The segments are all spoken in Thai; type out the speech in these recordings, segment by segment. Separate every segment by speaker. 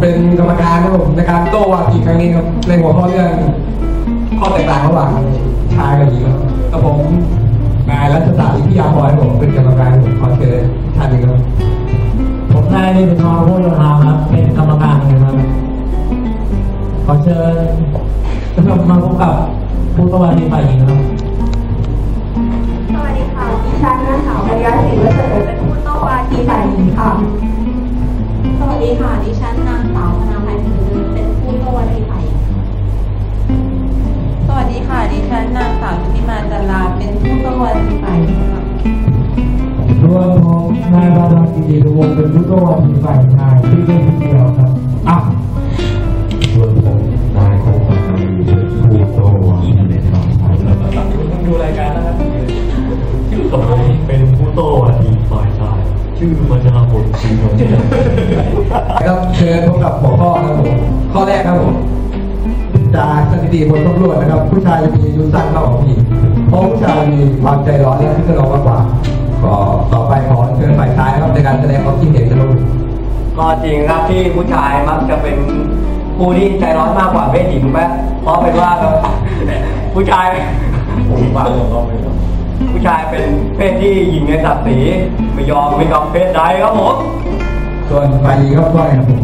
Speaker 1: เป็นกรรมการครับผมในการโต้วาทีครั้งนี้ครับในหัวข้อเรื่องข้อแตกต่างระหว่างชายกับหญิงครับกับผมนายรัชตาอิทยาพรครับผมเป็นกรรมการผมขอเชิญท่านหนึ่งครับ
Speaker 2: ผมนายนิติธรผู้ยงามครับเป็นกรรมการนะครับขอเชิญมาพบกับผู้สวัสดีฝ่ายหญิงครับ
Speaker 3: สวัสดีค่ะดิฉันนางสาวกัญญาศรีวัชรเป็นผู้โต้วาทีฝ่ายหญิงค่ะสวัส ดีค่ะ ดิฉันนาง
Speaker 4: ชื่
Speaker 2: อ
Speaker 5: มัชรพลศรีนงเทพ
Speaker 1: ครับเชิญพบกับหัวข้อครับผมข้อแรกครับผมจากสถิติบนสำรวจนะครับ ผู้ชายจะมีอายุสั้นมากกว่าผู้หญิงเพราะผู้ชายมีความใจร้อนและคึกขนองมากกว่าก็ต่อไปขอเชิญฝ่ายชายครับในการแสดงความคิดเห็นนะครับ
Speaker 6: ก็จริงครับที่ผู้ชายมักจะเป็นผู้ที่ใจร้อนมากกว่าเพศหญิงไหมเพราะเป็นว่าครับผู้ชาย
Speaker 5: ผมฟัง ของเขาไม่รู้
Speaker 6: ผู้ชายเป็นเพศที่หญิงในศักดิ์ศรีไม่ยอมไม่ยอมเพศใดครับผม
Speaker 1: ส่วนฝ่ายหญิงครับว่าไงครับผม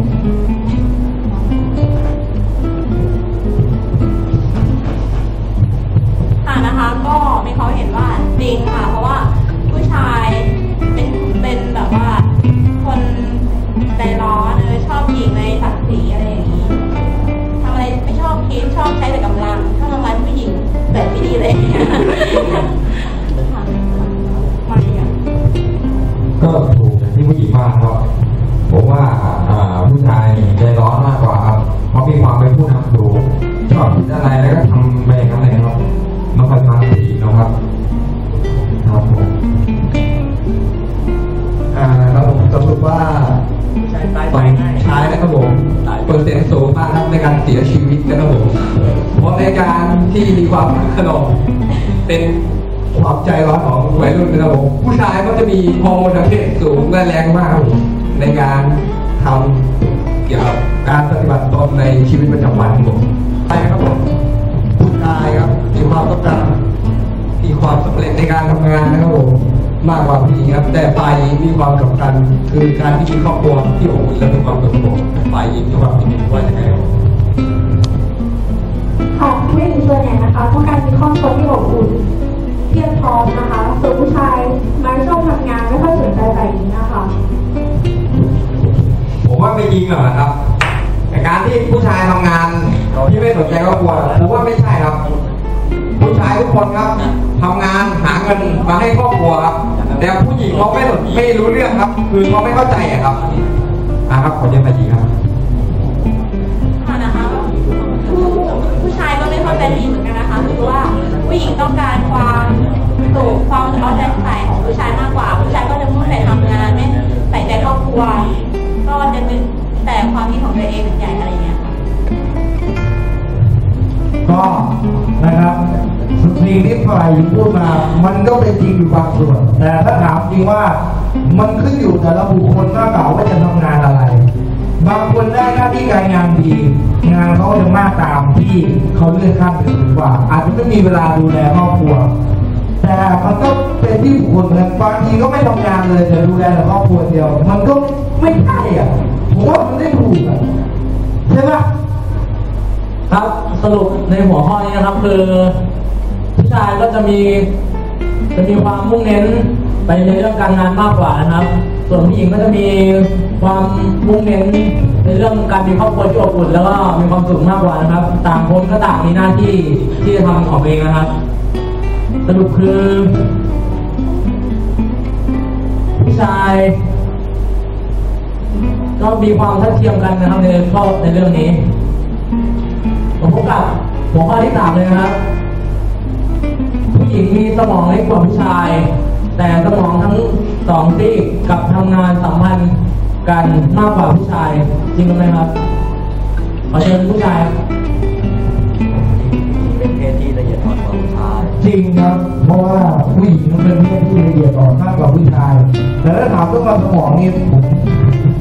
Speaker 3: ค่ะนะคะก็มีความเห็นว่าจริงค่ะเพราะว่า อ่าครับ
Speaker 5: ผมสรุป
Speaker 1: ว่า
Speaker 6: ผู้ชายตาย
Speaker 1: ฝ่าย
Speaker 6: ง่าย
Speaker 1: ชายนะครับผมเปอร์เซ็นต์สูงมากครับในการเสียชีวิตนะครับผมเพราะในการที่มีความคึกขนองเป็นความใจร้อนของวัยรุ่นนะครับผมผู้ชายก็จะมีฮอร์โมนทางเพศสูงและแรงมากครับผมในการทำเกี่ยวกับการปฏิบัติตนในชีวิตประจำวันครับผมใช่ครับผมผู้ชายครับมีความต้องการมีความสำเร็จในการทำงานนะครับผม มากกว่าผู้หญิงครับ แต่ฝ่ายหญิงมีความสำคัญคือการที่มีครอบครัวที่อบอุ่นและมีความสุขผมฝ่ายหญิงมีความคิดเห็นว่าอย่างไรครับผม
Speaker 3: ค่ะผู้หญิงส่วนใหญ่นะคะต้องการมีครอบครัวที่อบอุ่นเพียงพร้อมนะคะส่วนผู้ชายมาช่วงทำงานไม่ค่อยสนใจฝ่ายหญิงนะคะ
Speaker 1: ผมว่าไม่จริงหรอกนะครับแต่การที่ผู้ชายทำงานที่ไม่สนใจครอบครัวผมว่าไม่ใช่ครับ ผู้ชายทุกคนครับทำงา นหาเงินมาให้ครอบครัวครับ แต่ผู้หญิงเขาไม่สนไม่รู้เรื่องครับ คือเขาไม่เข้าใจอะครับอ่าครับขอเชิญฝ่ายหญิงครับ
Speaker 3: ค่ะนะคะผู้ผู้ชายก็ไม่เข้าใจผู้หญิงเหมือนกันนะคะคือว่าผู้หญิงต้องการความสุขความเอาใจใส่ของผู้ชายมากกว่า ผู้ชายก็จะมุ่งแต่ทำงาน ง
Speaker 2: ที่ฝ่ายหญิงพูดมา มันก็เป็นจริงอยู่บางส่วน แต่ถ้าถามจริงว่า มันขึ้นอยู่แต่ละบุคคลมากกว่าว่าจะทำงานอะไร บางคนได้หน้าที่การงานดี งานเขาจะมากตามที่เขาเลื่อนขั้นไปสูงกว่า อาจจะไม่มีเวลาดูแลครอบครัว แต่มันก็เป็นที่บุคคลนะบางทีก็ไม่ทำงานเลยแต่ดูแลแต่ครอบครัวเดียว มันก็ไม่ใช่อะผมว่ามันไม่ถูกอะใช่ไหม
Speaker 7: ครับสรุปในหัวข้อนี้นะครับคือ ผู้ชายก็จะมีจะมีความมุ่งเน้นไปในเรื่องการงานมากกว่านะครับ ส่วนผู้หญิงก็จะมีความมุ่งเน้นในเรื่องการมีครอบครัวที่อบอุ่นแล้วก็มีความสุขมากกว่านะครับ ต่างคนก็ต่างมีหน้าที่ที่จะทำของเองนะครับ สรุปคือผู้ชายก็มีความทัดเทียมกันนะครับในข้อในเรื่องนี้ผมพบกับหัวข้อที่สามเลยนะครับ ญิงมีสมองเล็กกว่าผู้ชาย แต่สมองทั้งสองซีกกลับทำงานสัมพันธ์กันมากกว่าผู้ชาย จริงไหมครับขอเชิญผู้ชายครับ
Speaker 6: เป็นเพศที่ละเอียดอ่อนกว่าผู้ชาย
Speaker 2: จริงครับ เพราะว่าผู้หญิงเป็นเพศที่ละเอียดอ่อนมากกว่าผู้ชาย แต่ถ้าถามเรื่องความสมองนี่ผม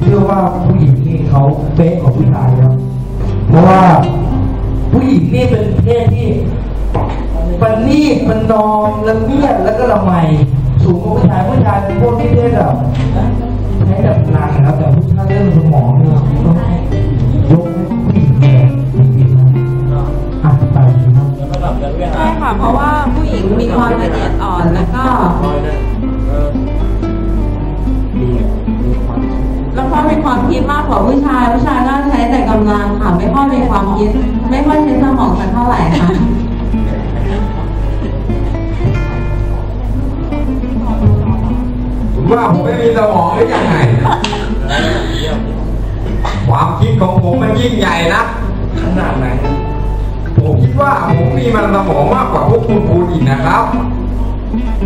Speaker 2: เชื่อว่าผู้หญิงนี่เขาเป๊ะกว่าผู้ชายครับ เพราะว่าผู้หญิงนี่เป็นเพศที่ ปันนี่มันนอมละเมียดแล้วก็ละไมสูงกว่าผู้ชายผู้ชายเป็นพวกที่เพศแบบใช้แบบพลังนะครับแต่ผู้ชายเรื่องสมองเนี่ยต้องยกให้ผู้หญิงเลยจริงๆนะอะไปครับ
Speaker 4: ใช่ค่ะเพราะว่าผู้หญิงมีความละเอียดอ่อนแล้วก็แล้วก็มีความคิดมากกว่าผู้ชายผู้ชายก็ใช้แต่กำลังค่ะไม่ค่อยมีความคิด ไม่ค่อยใช้สมองสักเท่าไหร่ค่ะ
Speaker 5: ว่าผมไม่มีสมองหรือยังไง ความคิดของผมมันยิ่งใหญ่นะ
Speaker 6: ขนาดไหน
Speaker 5: ผมคิดว่าผมมีมันสมองมากกว่าพวกคุณพูดอีกนะครับ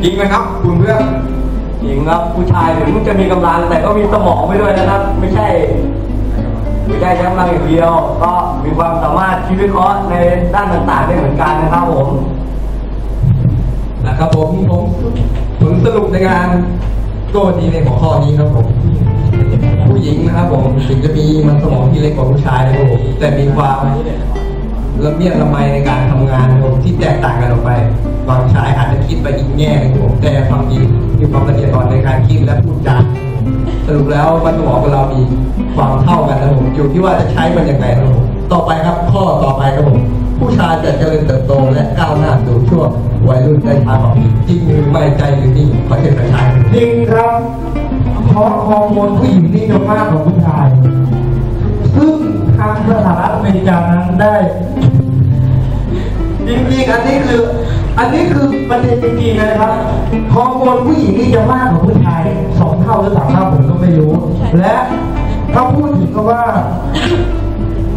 Speaker 5: จริงไหมครับ คุณเพื่อน
Speaker 6: หญิงครับผู้ชายถึงจะมีกำลังแต่ก็มีสมองไปด้วยนะครับ ไม่ใช่ไม่ใช่แค่กำลังอย่างเดียว ก็มีความสามารถคิดวิเคราะห์ในด้านต่างๆได้เหมือนกันนะครับผม
Speaker 1: นะครับผมผมผลสรุปในการ โต้ดีในหัวข้อนี้ครับผม ผู้หญิงนะครับผมถึงจะมีมันสมองที่เล็กกว่าผู้ชายนะครับผมแต่มีความละเมียดละไมในการทำงานครับที่แตกต่างกันออกไปบางชายอาจจะคิดไปอีกแง่หนึงครับผมแต่ความจริงมีความละเอียดอ่อนในการคิดและพูดจาสรุปแล้วมันสมองของเรามีความเท่ากันนะผมอยู่ที่ว่าจะใช้มันยังไงนะครับผมต่อไปครับข้อต่อไปครับผมผู้ชายจะเจริญเติบโตและก้าวหน้าสู่ช่วง วัยรุ่นได้ทางของจริงหรือไม่ใจหรือนี่ขอเชิญประชาชน
Speaker 2: จริงครับเพราะฮอร์โมนผู้หญิงนี่จะมากกว่าผู้ชาย ซึ่งทางสหรัฐอเมริกานั้นได้จริงๆอันนี้คือ อันนี้คือประเด็นจริงๆนะครับฮอร์โมนผู้หญิงนี่จะมากกว่าผู้ชายสองเท่าหรือสามเท่าผมก็ไม่รู้ และถ้าพูดถึงก็ว่า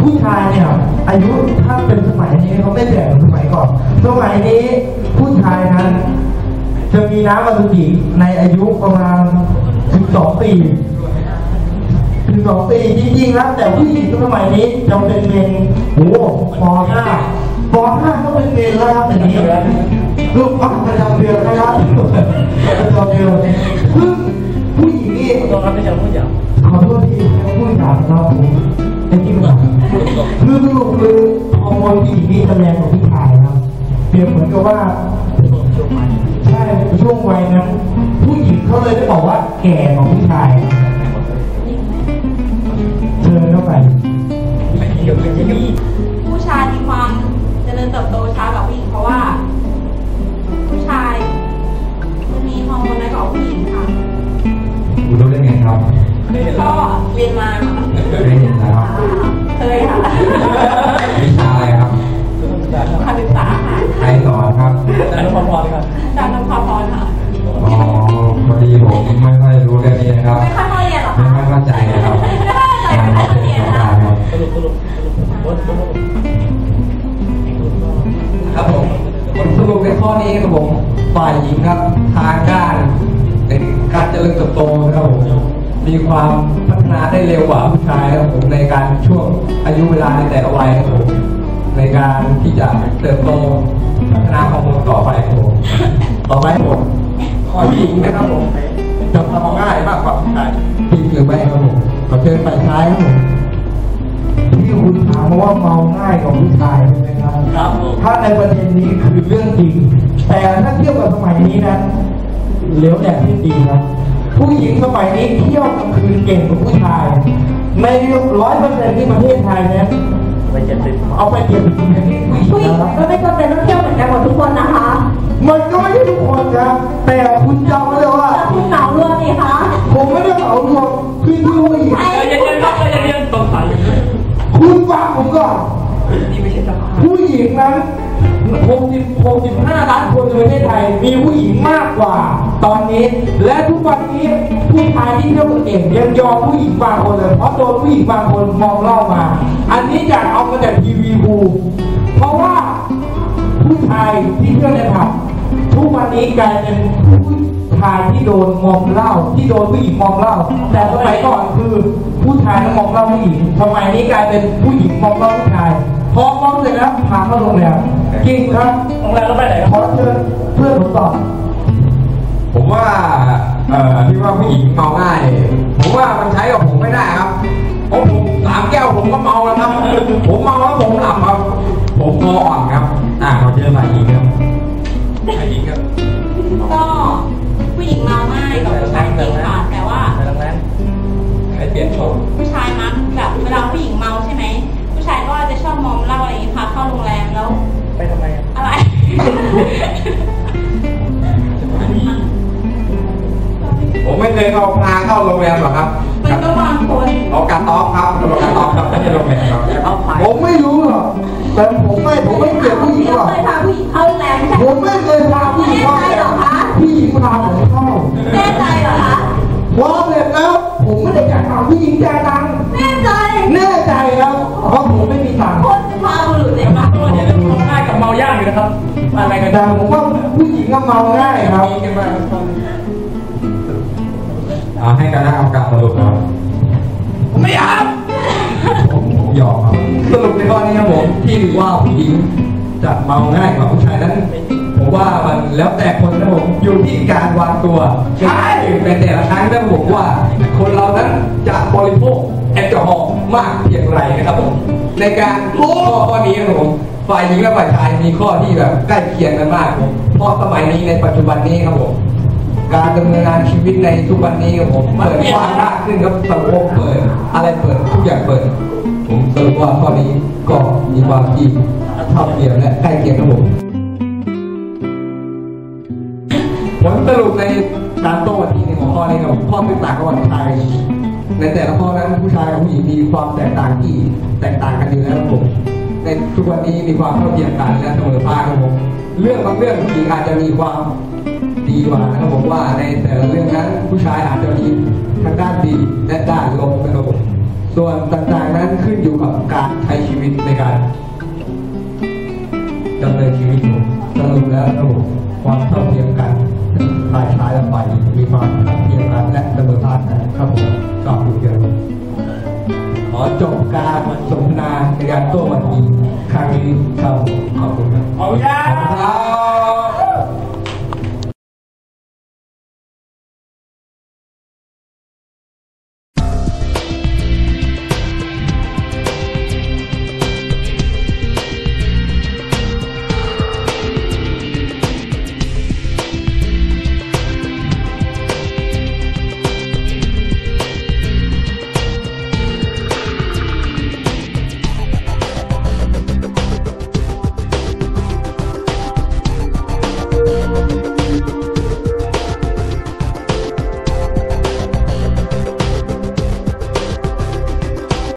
Speaker 2: ผู้ชายเนี่ยอายุถ้าเป็นสมัยนี้เขาไม่แก่เหมือนสมัยก่อน สมัยนี้ ผู้ชายนั้น จะมีน้ำอสุจิในอายุประมาณ 12 ปี 12 ปี จริงๆ แล้วแต่ผู้หญิงสมัยนี้จะเป็นเมนโอ้โหป .5 ป .5 ก็เป็นเมนแล้วครับอย่างนี้ลูกปักประจำเดือนนะครับประจำเดือนซึ่งผู้หญิงนี่
Speaker 7: ตัวครับไม่ใช่ผู้หญิง
Speaker 2: ขอโทษทีผมพูดอย่างนะครับผมไอ้ที่มันคือสรุปคือฮอร์โมนผู้หญิงนี่จะแรงกว่าผู้ชาย เปรียบเหมือนกับว่าใช่ช่วงวัยนั้น ผู้หญิงเขาเลยได้บอกว่าแก่กว่าผู้ชายเชิญเข้าไป
Speaker 3: ผู้ชายมีความเจริญเติบโตช้ากว่าผู้หญิงเพราะว่า ผู้ชายมันมีฮอร์โมนน้อยกว่าผู้หญิงค่ะ
Speaker 5: คุณรู้ได้ไงครับ
Speaker 3: ก็เรียนมาค่ะ
Speaker 5: ได้ยินแล้ว บ
Speaker 1: โตนะครับผมมีความพัฒนาได้เร็วกว่าผู้ชายนะครับผมในการช่วงอายุเวลาในแต่ละวัยครับผมในการที่จะเติบโตพัฒนาฮอร์โมนต่อไปครับผมต่อไปครับผมข้อหญิงนะครับผมจะทำง่ายมากกว่าผู้ชายจริงหรือไม่ครับผมขอเชิญฝ่ายชายครับผม
Speaker 2: ที่คุณถามว่าเมาง่ายกว่าผู้ชายใช่ไหมครับ
Speaker 7: ครับผม
Speaker 2: ถ้าในประเด็นนี้คือเรื่องจริง แต่ถ้าเทียบกับสมัยนี้นั้นเหลวแหลกที่ดีครับ ผู้หญิงสมัยนี้เที่ยวกลางคืนเก่งกว่าผู้ชายในร้อยเปอร์เซ็นต์ที่ประเทศไทยเนี่ย
Speaker 7: ไปเจ็ดสิบ
Speaker 2: เอาไปเก็บอย่างนี้ผู้หญิ
Speaker 3: ผู้หญิ
Speaker 2: ง
Speaker 3: ง
Speaker 2: นะครับ
Speaker 3: ก็ไม่จำเป็นต้องเที่ยวเหมือนกันหมดทุกคนนะคะ
Speaker 2: มันก็ไม่ใช่ทุกคนครับแต่คุณจำไว้เลยว่า
Speaker 3: แต่คุณเหนารวมนี่คะ
Speaker 2: ผมไม่ได้เอารวมคือที่ผู้หญิง
Speaker 3: ใช่
Speaker 7: ใจเย็นๆครับใจเย็นๆต้องฝัน
Speaker 2: คุณฟังผมก่อนผู้หญิงนั้น60 65 ล้านคนในประเทศไทย มีผู้หญิงมากกว่า ตอนนี้ และทุกวันนี้ผู้ชายที่เที่ยวเก่งยังยอมผู้หญิงบางคนเลย เพราะโดนผู้หญิงบางคนมองเล่ามา อันนี้จากเอามาจากทีวีบูเพราะว่าผู้ชายที่เที่ยวในผับทุกวันนี้กลายเป็นผู้ชายที่โดนมอมเล้าที่โดนผู้หญิงมอมเล้าแต่สมัยก่อนคือผู้ชายนั้นมอมเล้าผู้หญิงสมัยนี้กลายเป็นผู้หญิงมอมเล้าผู้ชาย อฟ้องเสร็จแล้วพาเข้าโรงแรมกิ่งครับ
Speaker 7: โรงแรมเราไปไหน
Speaker 2: ขอเชิญเพื่อนผมตอบ
Speaker 5: ผมว่าเอ่อที่ว่าผู้หญิงเมาง่าย ผมว่ามันใช้กับผมไม่ได้ครับผมสามแก้วผมก็เมาแล้วครับ ผมเมาแล้วผมหลับครับ ผมคออ่อนครับ อ่าเขาเจอฝ่ายหญิงครับฝ่ายหญิงครับ
Speaker 3: ก็ผู้หญิงเมาง่ายกับผู้ชายเก่งค่ะแต่ว่า
Speaker 6: ไปโรงแร
Speaker 1: มไปเปลี่ยนโฉม
Speaker 3: เข้าโรงแรมแล้ว
Speaker 6: ไปทำไมอะ
Speaker 3: อะไร
Speaker 5: ผมไม่เคยเอาพาเข้าโรงแรมหรอกครับ
Speaker 3: มันก็บางคน
Speaker 5: เอาการต๊อกครับเอาการต๊อกครับไม่ใช่โรงแรม ครับ
Speaker 2: อะไร
Speaker 7: กัน
Speaker 2: แต่ผมว่าผู้หญิงก็เมาง่ายครับ
Speaker 1: มีกันมา
Speaker 5: อ่าให้คณะกรรมการสรุปครับ
Speaker 1: ไม่เอา
Speaker 5: ผมผมยอมครับ
Speaker 1: สรุปในข้อนี้ครับผมที่ว่าผู้หญิงจะเมาง่ายกว่าผู้ชายนั้นผมว่ามันแล้วแต่คนนะผมอยู่ที่การวางตัวใช่เป็นแต่ละครั้งนะผมว่า คนเรานั้นจะบริโภคแอลกอฮอล์มากเพียงไรนะครับผมในการข้อข้อนี้นะครับผม ฝ่ายหญิงและฝ่ายชายมีข้อที่แบบใกล้เคียงกันมากผมเพราะสมัยนี้ในปัจจุบันนี้ครับผมการดำเนินงานชีวิตในทุกวันนี้ครับผมเปิดกว้างมากขึ้นครับสังคมเปิด อะไรเปิดทุกอย่างเปิด ผมสรุปว่าข้อนี้ก็มีความที่เท่าเทียมและใกล้เคียงครับผมผลสรุปในการโต้วันนี้ในหัวข้อนี้ครับข้อแตกต่างระหว่างชายในแต่ละข้อนั้นผู้ชายกับผู้หญิงมีความแตกต่างที่แตกต่างกันอยู่แล้วครับผม ในทุกวันนี้มีความเท่าเทียมกันและเสมอภาคครับผมเรื่องบางเรื่องจริงอาจจะมีความดีกว่านะครับผมว่าในแต่ละเรื่องนั้นผู้ชายอาจจะมีทั้งด้านดีและด้านลบนะครับผมส่วนต่างๆนั้นขึ้นอยู่กับการใช้ชีวิตในการดำเนินชีวิตสรุปแล้วนะครับผมความเท่าเทียมกันฝ่ายชายและฝ่ายหญิงมีความเท่าเทียมกันและเสมอภาคกันครับผมชอบดูเดียวขอจบการสนทนาในการโต้วันนี้ ครั้งนี้ครับขอบคุณครับ
Speaker 6: เอายา
Speaker 1: ขอบคุณครับ